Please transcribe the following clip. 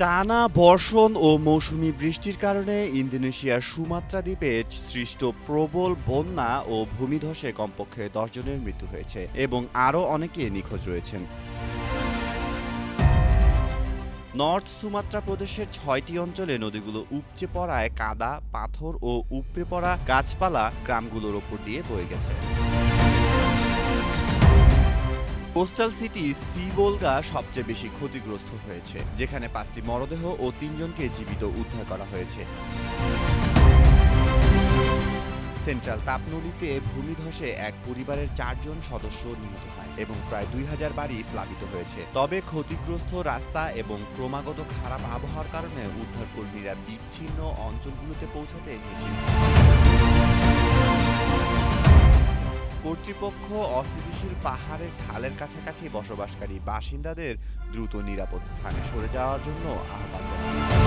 টানা বর্ষণ ও মৌসুমি বৃষ্টির কারণে ইন্দোনেশিয়ার সুমাত্রা দ্বীপে সৃষ্ট প্রবল বন্যা ও ভূমিধসে কমপক্ষে দশ জনের মৃত্যু হয়েছে এবং আরও অনেকে নিখোঁজ রয়েছেন। নর্থ সুমাত্রা প্রদেশের ছয়টি অঞ্চলে নদীগুলো উপচে পড়ায় কাদা, পাথর ও উপড়ে পড়া গাছপালা গ্রামগুলোর ওপর দিয়ে বয়ে গেছে। কোস্টাল সিটি সিবোলগা সবচেয়ে বেশি ক্ষতিগ্রস্ত হয়েছে, যেখানে পাঁচটি মরদেহ ও তিনজনকে জীবিত উদ্ধার করা হয়েছে। সেন্ট্রাল তাপনদীতে ভূমিধসে এক পরিবারের চারজন সদস্য নিহত হয় এবং প্রায় দুই হাজার বাড়ি প্লাবিত হয়েছে। তবে ক্ষতিগ্রস্ত রাস্তা এবং ক্রমাগত খারাপ আবহাওয়ার কারণে উদ্ধারকর্মীরা বিচ্ছিন্ন অঞ্চলগুলোতে পৌঁছাতে কর্তৃপক্ষ অস্থিতিশীল পাহাড়ের ঢালের কাছাকাছি বসবাসকারী বাসিন্দাদের দ্রুত নিরাপদ স্থানে সরে যাওয়ার জন্য আহ্বান জানান